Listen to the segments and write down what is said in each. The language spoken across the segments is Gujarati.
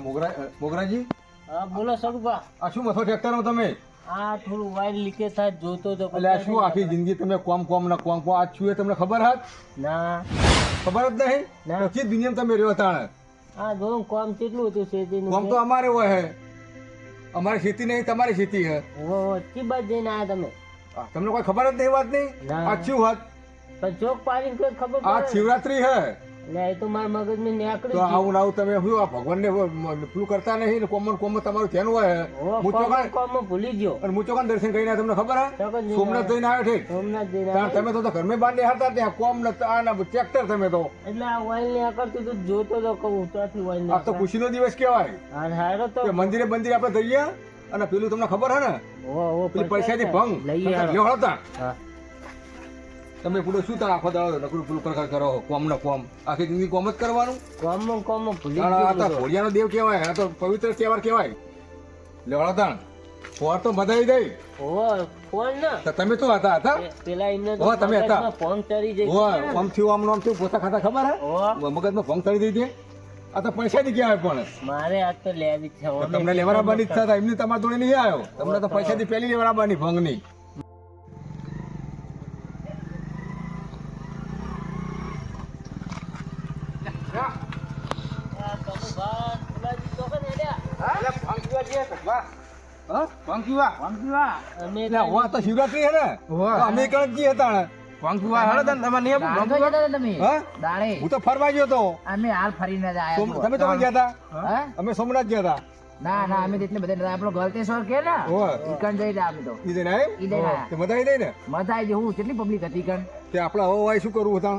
મોગરા મોગરાજી? હા બોલો સગુભા. આ શું મથો ટેક્ટરમાં તમે? આ થોડું વાયર લીકેજ થાય જોતો તો એટલે આ શું આખી જિંદગી તમે કોમ કોમ ને કોમ કોમ આ છું એ તમને ખબર હાથ? ના. ખબર જ નહીં? ના. પછી દુનિયામાં તમે રહ્યો તાણે? આ જો કોમ કેટલું હતું શેતીનું કોમ તો અમારે હોય હે. અમારી ખેતી નહીં તમારી ખેતી હે. હો ચી બાજુ જઈને આયા તમે? તમને કોઈ ખબર જ નહીં વાત નહીં. આ શું વાત? પણ ચોક પાડીને કોઈ ખબર આ શિવરાત્રી હે. એટલે એ તો મારા મગજમાં તો નીકળ્યું આવું ને આવું તમે શું આ ભગવાનને પેલું કરતા નહીં? ને કોમન કોમન તમારું ધ્યાન હોય. ભૂલી ગયો. અને હું ચોકાન દર્શન કરીને તમને ખબર હે? સોમનાથ જઈને આવ્યો ઠીક. સોમનાથ જઈને તમે તો તો ઘરમાં બાંધી હતા ત્યાં. કોમ ને આ ને ટ્રેક્ટર તમે તો. એટલે આ ને તું જોતો તો કહું ત્યાંથી વાયર આ તો ખુશીનો દિવસ કહેવાય. હારો તો કે મંદિરે મંદિરે આપણે જઈએ અને પેલું તમને ખબર હે ને? પૈસા થી પેલી પૈસાથી ભંગ. લઈ. લ્યો હા. તમે પૂરો શું તાર આખો દાડો નકરું પૂરું ખરખર કરો કોમ ને કોમ. આખી જિંદગી કોમ જ કરવાનું? કોમ કોમ આ તો ગયો દેવ કહેવાય આ તો પવિત્ર તહેવાર કહેવાય. લ્યો હળતાણ ફોર તો બધાઈ દઈ. ઓ ફોન ના. તમે તો હતા હતા? પેલા એમને હો, તમે હતા. ફોન તરી જઈ ઓય ફોન થયું આમ નામ થયું પોતા ખાતા ખબર હે? હો મગજમાં ભંગ દઈ દે આ તો પૈસા થી કહેવાય પણ. મારે આ તો લેવી છે તમને લેવા આવવાની ઈચ્છા થાય એમની તમારા જોડે નહીં આવ્યો. તમને તો પૈસા થી પેલી લેવા આવવાની ભંગ નહીં આ કમુ ભાત, ફુલાજી તો કને હેડ્યા? હા? અમે એટલે હવે તો શિવરાત્રી હે ને? તો અમે કણ જી હતા ને હા? હું તો ફરવા ગયો તો. અમે હાલ ફરીને જ આયા તમે તો ગયા હતા? અમે સોમનાથ ગયા હતા. ના ના અમે એટલે બધા આપણો ગલતેશ્વર કે ને. ઈકણ જઈ રહ્યા અમે તો. ઈ મજા આવી ને મજા આવી હું કેટલી પબ્લિક હતી ઈકણ? તે આપણે હવે શું કરવું હતા?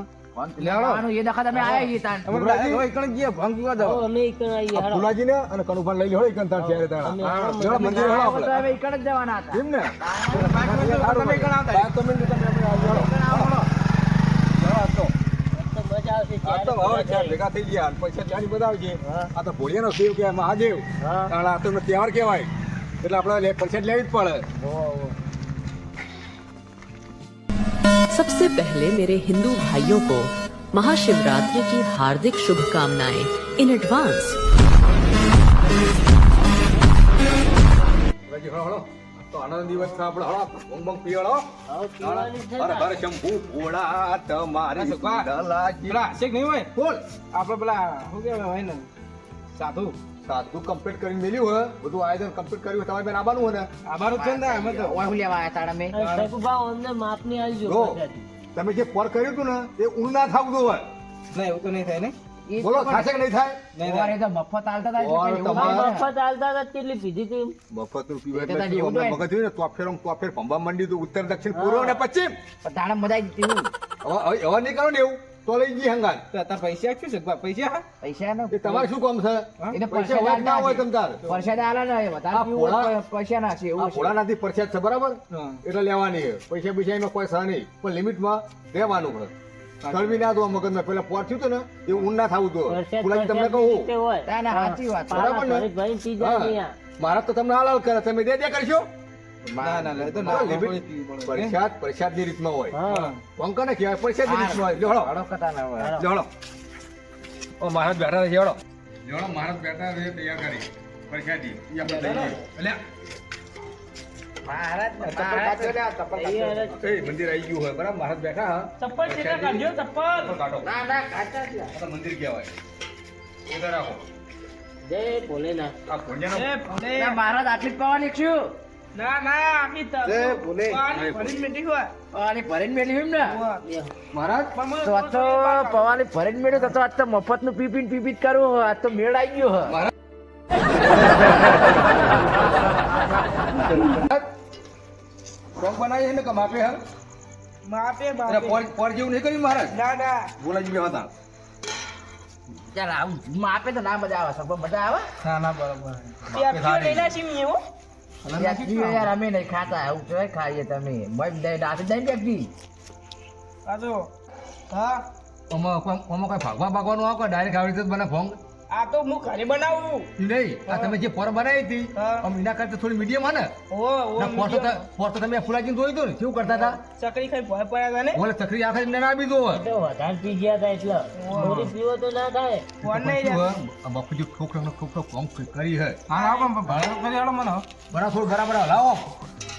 ભેગા થઈ ગયા પૈસા બધા આવશે આ તો ભોળિયાનો શિવ કે મહાદેવ. આ તો તહેવાર કહેવાય. એટલે આપણે પૈસા લેવી જ પડે. सबसे पहले मेरे हिंदू भाइयों को महाशिवरात्रि की हार्दिक शुभकामनाएं इन एडवांस રાજી, હળો, હળો. આ તો આનંદ દિવસ છે આપણે હળો ભંગ ભંગ પીવડો હવે પીવાની છે હર ને? હર શંભુ ભોળા તમારી સુંદરલાજી. બોલ સાધુ કમ્પ્લીટ કરીને મેલ્યું હોય બધું આયોજન કમ્પ્લીટ કર્યું હોય, તમારે બેન આવવાનું હોય ને? ઓય હું લેવા આવ્યા તાણ મેં? સગુભા અમને માપની આલજો જો તમે જે પર કર્યું હતું ને એ ઊંડ ના થાવું હોય ઈ એવું તો થશે કે નહીં થાય? તો મફત આલતા હતા ના મફત આલતા હતા કેટલી પીધી હતી મફતનું પીવા એટલે તારી શું? એવું અમને મગજ હોય ને તોફેર તોફેર ભંભા મંડી તો ઉત્તર દક્ષિણ પૂર્વ ને પશ્ચિમ. પણ મજા આવી હવે- હવે નહીં કરો ને એવું. તો લઈ જઈએ પૈસા? ને એ તમારે શું કામ છે? એને પૈસા હોય ના હોય તમ તાર. પરસાદ આલા ને આ વધારે પીવું હોય ભોળા- તો પૈસા ના છે એવું છે. ભોળાનાથી પરસાદ છે બરાબર? એટલે લેવાની પૈસા પૈસા એમાં કોઈ સહ નહીં પણ લિમિટમાં રહેવાનું પડે. કરવી ના દો મગજમાં. પેલા પોટ થયું હતું ને એ ઊંડ ના થવું તો ફુલાજી તમને કહું. સાચી વાત. બરાબર ને? મારા તો તમને હાલ હાલ કરે. તમે દે દે કરશો? ના ના પરસાદ પરસાદની રીતમાં હોય. હા. પંકજ ને કહેવાય પરસાદની રીતમાં હોય. લ્યો હળો. હળો ના હોય. લ્યો ઓ મહારાજ બેઠા છે હેડો હેડો મહારાજ બેઠા છે તૈયાર કરી. પરસાદી. આપણે લઈ. મહારાજ ચપ્પલ તૈયાર કાઢજો. એ મંદિર આવી ગયું હોય બરાબર? મહારાજ બેઠા હા. ચપ્પલ છેલ્લે કાઢજો, ચપ્પલ. કાઢો. ના ના કાચા છે મંદિર કહેવાય. ઉધર રાખો. જય ભોલેનાથ. આ મહારાજ આટલી જ પાવાની છું. પવાની ભરીને મેલી એમ ને? મહારાજ તો આજ તો પવાની ભરીને મેળ્યું તો તો તો મફતનું પી પીને પી પી જ કરવું હોય. આજ તો મેળ આવી ગયો હોય. બનાવી ને કે માપે હે? અરે પોર પોર જેવું નહીં કર્યું મહારાજ? બોલાજી બે હતા. ચાલ આવું માપે તો ના મજા આવે મજા આવે? યાર અમે નહીં ખાતા આવું કહેવાય ખાઈએ તમે. મગ દઈ દાંત દઈ બેગી આમાં કોઈ આમાં કોઈ ભાગવા ભાગવાનું આવો કે ડાયરેક્ટ આવી રીતે મને બને ભોંગ આ તો હું ઘરે બનાવું. નહીં આ તમે જે ફોર્મ બનાવી હતી. આમ એના કરતા થોડી મીડિયમ હા ને? ફોટો ઓ ના, પોર તો ત- પોર તો તમે ફુલાજીને જોઈ દો ને કેવું કરતા હતા? ચકરી ખાઈ ભય પડ્યા હતા ને? ઓલે ચકરી આખા એમને ના આપી દો વધારે પી ગયા હતા એટલે થોડી પીવો તો ના થાય. ફોન નહીં આ બાપુજી ઠોકરો ઠોકરો કોમ કરી હે. હા હા પણ ભાડો કરી આલો મને બરાબર થોડું બરાબર લાવો. હવે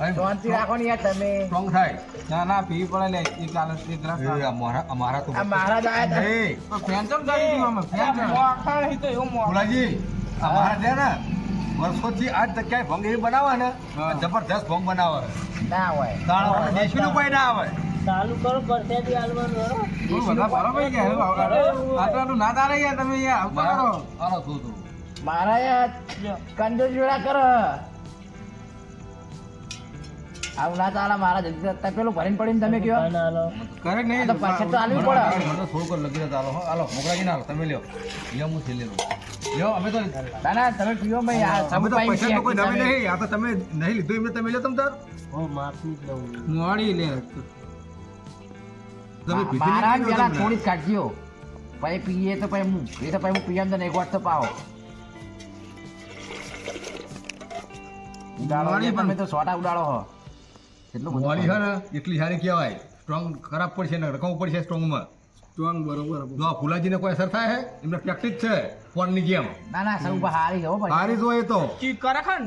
શાંતિ રાખો ને યાર તમે. સ્ટ્રોંગ થાય. ના ના પી પડે લે. એક ગ્લાસ એ આ મારા આ મારા તો આ મહારાજ આયા એ, ફેન ચમ કરી દીધું અમે ફેન મોખા નહીં તો એવું મોખા ફુલાજી આ છે ને વર્ષોથી આજ તક ક્યાંય ભંગ એવી બનાવે ને જબરદસ્ત ભંગ બનાવે. ના હોય. તાળા કોઈ ના આવે. ચાલુ કરો પરસેથી હાલવાનું હો. બધા ભાડો પડી ગયા આટલું આટલું ના તારે યાર તમે યાર આવતો કરો. મારા તું તું મહારાજ કરો. આવું ના ચાલે મહારાજ તમે પેલું ભરીને પડીને તમે કયો? કરે આ તો પાછળ તો હાલવી પડે. મને લગી રહ્યો હાલો મોકલાજી ના તમે લ્યો. લ્યો હું છેલ્લે લઉં. લ્યો અમે તો ના ના તમે પીવો ભાઈ આ અમે તો પૈસા તો કોઈ નવે નહીં આ તો તમે નહીં લીધું એમને તમે લ્યો તમ તાર માફી જ લઉં. મોડી લે. તમે પીધી પેલા થોડી જ કાઢજો. પછી પીએ તો પછી હું. એ તો પછી હું પીએમ તો નહીં ગોઠ તો પાવો. ઉડાડો પણ- તો સોટા ઉડાડો હો. બધું છે ને એટલી સારી કહેવાય. સ્ટ્રોંગ ખરાબ પડશે ને રકમ પડશે સ્ટ્રોંગમાં. સ્ટ્રોંગ બરોબર. જો આ ફુલાજીને કોઈ અસર થાય છે એમને પ્રેક્ટિસ છે ફોનની ગેમ ના ના સૌ હારી હો ભાઈ. સારી જો એ તો. ચીક કરે ખન.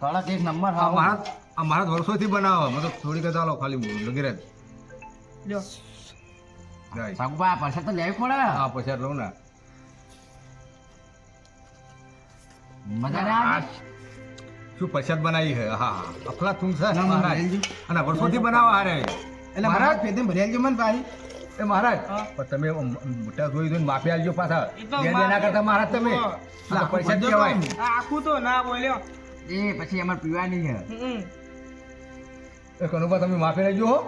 કડક એક નંબર આ હા મહારાજ આ મહારાજ વર્ષોથી બનાવે. મતલબ થોડી કદા લો ખાલી લગીરે જો. સગુભા પૈસા તો લેવી પડે. હા પછી લઉં ને. મજા ના આવે? શું પ્રસાદ બનાવી છે? હા હા. અફલા તું છે મહારાજ. અને વર્ષોથી બનાવવા હારે એટલે મહારાજ? પેદે ભર્યા છે મને ભાઈ. એ મહારાજ પણ તમે મોટા જોઈ જોઈને માફી આલજો પાછા. એના ના કરતા મહારાજ તમે. આ પૈસા કહેવાય. આખું તો ના બોલ્યો. એ પછી અમારે પીવાની છે. એ કનુભા તમે માફી લેજો હો.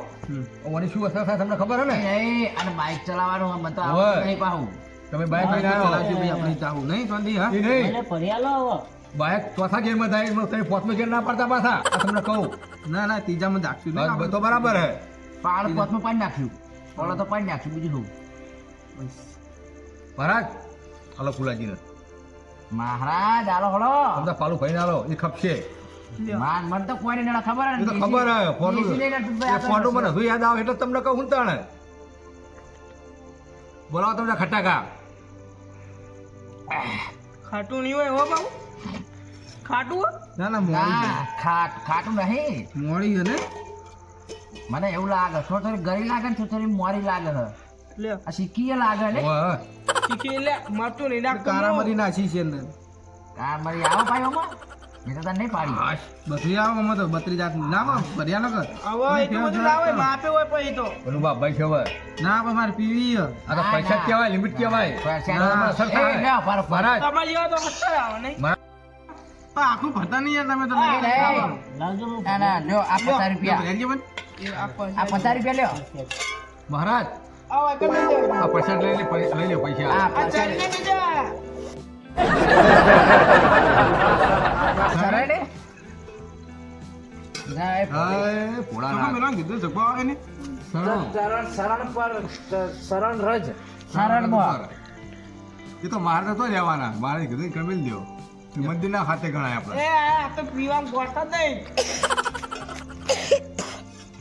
મને શું અસર થાય તમને ખબર હે ને? નહીં અને બાઇક ચલાવવાનું મને તો નહીં પાહું. તમે બાઇક લઈને ચલાવજો ભાઈ આવ્યો આપણે ચાહું નહીં શાંતિ હા? એ નહીં. મને ફરિયાલો આવો. બાઇક ચોથા ગેરમાં થાય તમે પોતમાં ગેર ના પાડતા પાછા. આ તમને કહું. ના ના ત્રીજામાં બસ બસ તો બરાબર હે. પાડ પાંચમો પાડી નાખ્યું. પોળો તો પાડી નાખ્યું બીજું શું? મહારાજ હાલો ફુલાજીને. મહારાજ આલો હળો તમને પાલું ભાઈ હાલો એ ખપશે. માન મને તો કોઈને ખબર એ તો ખબર હે ફોટો ફોટો મને હજુ યાદ આવે એટલે તમને કહું તાણે. બોલાવો તમને ખટાકા. ખાટું નહીં હોય હો બાબુ. ખાટું ના ના મોડી ખાટ ખાટું નહીં. મોડી છે ને? મને એવું લાગે થોડી થોડી ગરી લાગે ને થોડી મોરી લાગે છે. લે. આ સિક્કી લાગે ને? શીખી લે મરતું નહીં નાખતું કારામરી નાસી છે અંદર. કાર મારી આવો ભાઈ ઓમાં મેં તો તને નહીં પાડી. બધું આવો અમે તો બત્રી જાત ના. માં ભર્યા ન કર. એ તો બધું ના હોય માપે હોય પછી તો. બોલું બાપ ભાઈ કહેવાય ના પણ મારે પીવી હે. આ તો પૈસા કેવાય કહેવાય લિમિટ કહેવાય. પૈસા તમને અસર એ, ફરક તમારી જેવા તો મસ્ત આવે નહીં. આખું ભરતા નહીં યાર તમે તો. લાવજો ના ના લ્યો આ પચાસ રૂપિયા. આ પચાસ રૂપિયા લ્યો. મહારાજ. આ પૈસા લઈ લે લઈ લે પૈસા. આ એ તો રજ. એ મારે તો રહેવાના. મારે કીધું કે કમી દો મંદિરના ખાતે ગણાય આપણે. એ આ તો પીવામાં ગોળતા જ નહીં.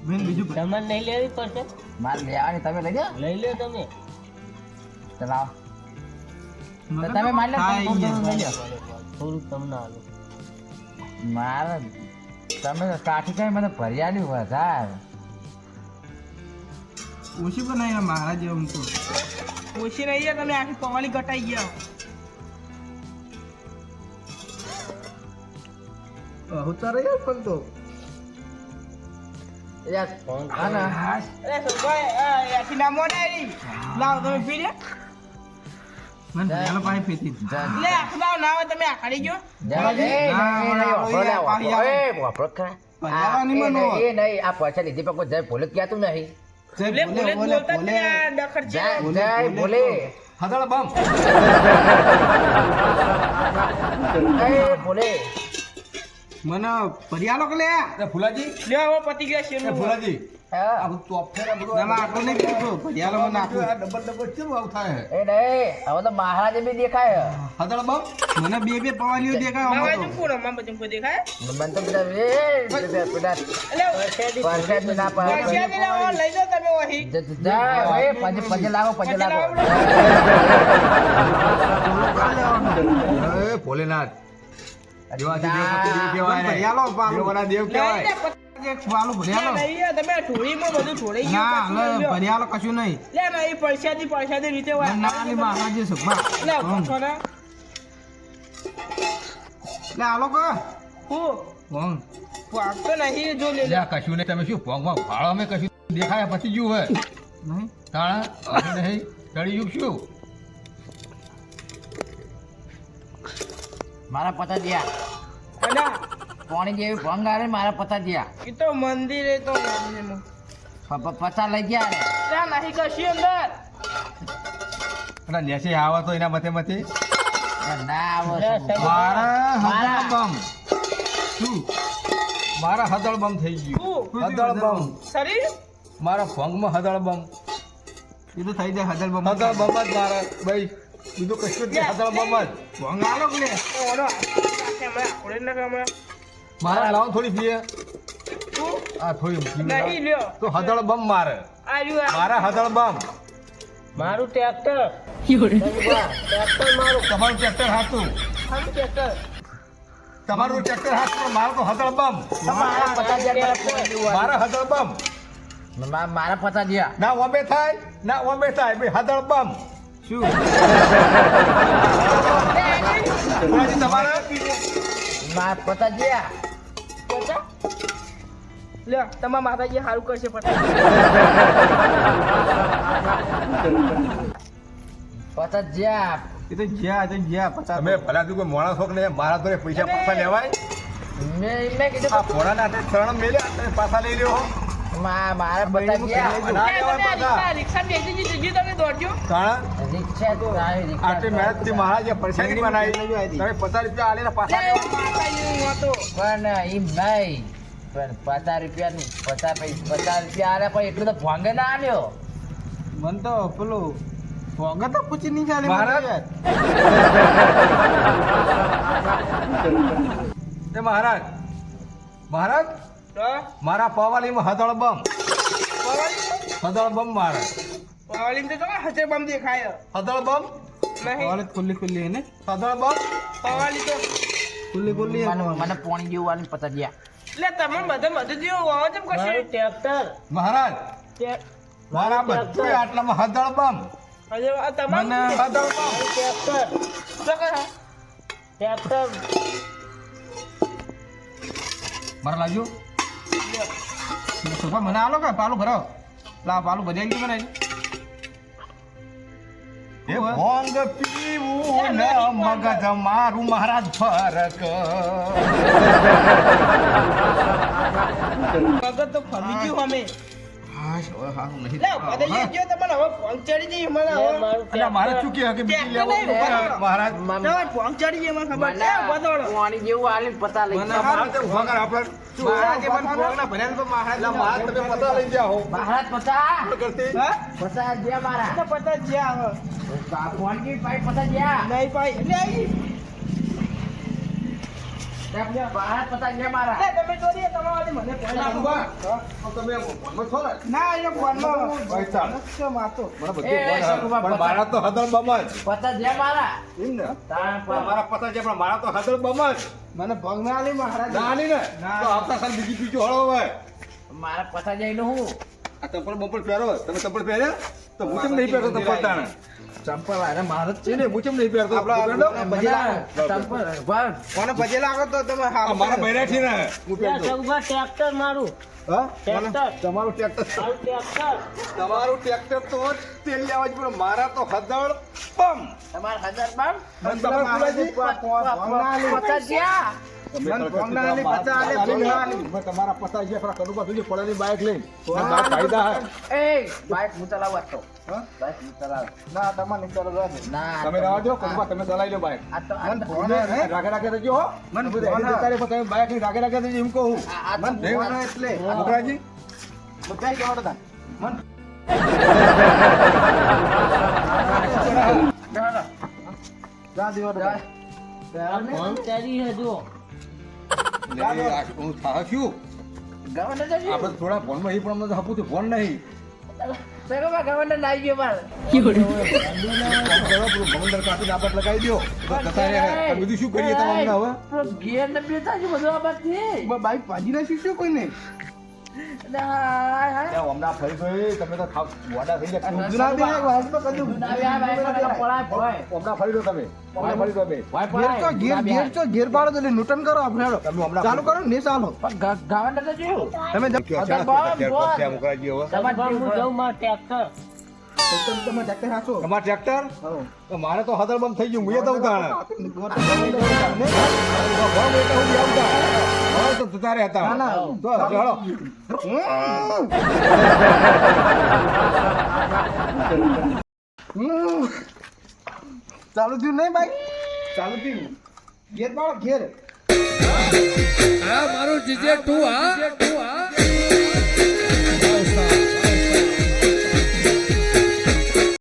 મેં બીજું તમારે નહીં લેવી પડશે? મારે લેવાની તમે લઈ જાઓ લઈ લો તમે. ચલાવો તમે માલ લો લો થોડુંક તમને હાલો મારે તમે કાઠી કઈ મને ભરિયાલી વધારે. ઓછી બનાવી મારા જેવું તો. ઓછી નહીં તમે આખી પવાલી ઘટાઈ ગયા. ઉતારે યાર પણ તો. ભૂલે જ કહેતું નહીં ભોલે, હાથાળા બમ. એ ભોલે. મને પરિયાલો કે લે. એ ફુલાજી. લે હવે પતી ગયા છે ફુલાજી. આ બધું બધું આટલું નહીં ડબલ ડબલ કેમ આવું થાય? એ નહીં હવે તો મહારાજે બી દેખાય. હદળ બમ. મને બે બે પવાલીઓ દેખાય તો. કોઈ મને તો બધા પરસેટ ના લઈ જાઓ તમે વહી. જ- એ પજે પજે લાવો પજે પછી લાવો. લાવો. ભોલેનાથ. કશું નહીં. તમે. શું ભોગમાં ભાળો અમે કશું દેખાય પછી ગયું હોય? હવે નહીં ચડી ગયું શું? મારા પતા દિયા. અલા, પાણી જેવી ભંગ આવે મારા પતા દિયા. એ તો મંદિરે તો પતા લઈ ગયા ને. લે નહીં કશી અંદર. અને નેસે આવા તો એના મતે મતે? ના આવો મારા. હદળ બમ. શું? મારા હદળ બમ થઈ ગયું. હદળ બમ. શરીર? મારા ભંગમાં હદળ બમ. એ તો થઈ જાય હદળ બમ હદળ બમ જ મારા. ભાઈ બીજું કશું જ નહીં હદળ બમ જ ભોંગ આલો કે મારા લાવો થોડી પીએ? આ થોડી. લ્યો. તો હદળ બમ મારે. મારા હદળ બમ. મારું ટ્રેક્ટર. ટ્રેક્ટર મારું. તમારું ટ્રેક્ટર હાથું ટ્રેક્ટર. તમારું ટ્રેક્ટર હાથું મારું તો હદળ બમ. મારા પતા દિયા મારા પાણી જેવું હદળ બમ. મા- મારા પતા ગયા ના ઓબે થાય ના ઓબે થાય. ભાઈ હદળ બમ. શું? મારા પતા દિયા પચા? તમારા માતાજી સારું કરશે પતા દિયા એ તો જ્યાં તો જ્યાં પચાસ તમે ભલા તું કોઈ મોણા શોખ ને મારા તો પૈસા પાછા લેવાય? મેં મેં કીધું આ ભોળાના હાથે શરણ મેલ્યા તમે પાછા લઈ લ્યો મા- મારા લે, આ. પાછા. રિક્ષા- બેસી જઈ- જઈ તમે દોડજો. તાણા? રિક્ષા તો થી આટલી મહારાજે પરસાદી બનાવી તમે પચાસ રૂપિયા આલે પાછા પણ એમ નહીં. પણ પચાસ રૂપિયાનું પચાસ પૈસા પચાસ રૂપિયા આલે પણ એટલું તો ભોંગે ના આલ્યો. મન તો પેલું ભોંગે તો પૂછી નહીં ચાલે મહારાજ. એ મહારાજ મહારાજ તો, મારા પવાલીમાં હદળ બમ. હદળ બમ મારે. પવાલીમાં તો જો હજે બમ દેખાય. હદળ બમ? નહીં. વાલે ખુલ્લી ખુલ્લી હે ને? હદળ બમ? પવાલી તો ખુલ્લી ખુલ્લી હે. મને મને પોણી જેવું વાલી પતા ગયા લે તમે બધે બધું જેવું હોવા જેમ કશે ટ્રેક્ટર મહારાજ મારા બધું આટલામાં હદળ બમ? મને હદળ બમ. ટેક્ટર ટ્રેક્ટર શું કહે? ટ્રેક્ટર મારા લાગ્યું? મને આલો કે પાલું ભરો. લા પાલું ભજાઈ ગયું એ ભોંગ પીવું ને મગજ મારું મહારાજ ફરક. મગજ તો ફરી ગયું અમે. હા હવે હારું નહીં. લે બદલી ગયો તમને હવે ભોંગ ચડી જઈ મને લે, હવે. મારું અલ્યા મારે શું કહે કે બીજી મહારાજ જેવું આલીને પતા લઈ. મહારાજ તે ઊભા કર આપણે શું મહારાજે મને ભોંગના ભર્યા તો મહારાજ મહારાજ તમે પતા લઈ ગયા હો મહારાજ પચાસ કરતી હા પચાસ મારા તો પતા હવે પાઈ નહીં પાઈ આવી મહારાજ મારા તમે ચોરી તમારે મને તમે છો ને ના એ ફોનમાં માતો. પણ મારા હદળ બમ જ દિયા મારા એમ ને મારા પતા છે પણ મારા તો હદળ બમ જ મને ભોંગ ના લે મહારાજ. ના લે ને. તો આવતા સાલ બીજી બીજું હળો હવે. મારા પચાસ જઈને હું. આ ચંપલ બપડ પહેરો તમે ચંપલ પહેર્યા? તો હું કેમ નહીં પહેરતો ચંપલ તાણે ચંપલ આને મહારાજ છે ને હું કેમ નહીં પહેરતો? ચંપલ. કોને ભજે લાગો તો તમે હા મારા બહેરા છે ને. હું પહેરતો ટ્રેક્ટર મારું. ટ્રેક્ટર. તમારું ટ્રેક્ટર. મારું તમારું ટ્રેક્ટર તો તેલ લેવા જ પડે મારા તો હદળ બમ. તમારા હદળ બમ? પચાસ પચાસ તમારા ખરા કડુબા સુધી પડેલી બાઇક બાઇક કાયદા હે એ બાઈક હું ચલાવવા તો. હા? બાઈક હું ચલાવ. ના તમારે નહીં ના તમે રહેવા દો કડુબા તમે ચલાવી લો બાઇક? રાગે રાગે મને બધું પણ તમે બાઇકની રાગે રાગે દેજો એમ કહું મને એટલે છોકરાજી બધા જવા હતા મન. જા દેવા હતા તારી હે જો. લે, આ હું થાહ છું. આપણે થોડા ફોનમાં એ પણ અમને તો ફોન નહીં. ગવર્નર નાઈ ગયો ભવંદર કાપીને આપણે લગાવી દો બધું શું કરીએ તમે હવે ઘેર ને છે બધું આ બાઈક ભાજી ના શીખ્યું કોઈ નહીં? હાય હાય ત્યાં હમણાં ફરી ગઈ તમે તો વાડા થઈ ગયા ગુજરાત દે વાસમાં કદું આવ્યા ભાઈ પડાય ભોય હમણાં ફરી દો તમે હમણાં ફરી દો તમે ઘેર તો ઘેર ઘેર તો ઘેર પાડો એટલે નૂટન કરો આપણે હેડો. તમે હમણાં ચાલુ કરો ને ચાલો પણ તો જોયું તમે તમે તમે ટ્રેક્ટર તમારે ટ્રેક્ટર તો મારે તો હદરબંધ થઈ ગયું હું એ દઉં તાણે તો જતા ના. તો ચાલુ થયું નહીં ભાઈ? ચાલુ થયું. ઘેર પાડો ઘેર. હા મારું જીજે તું હા?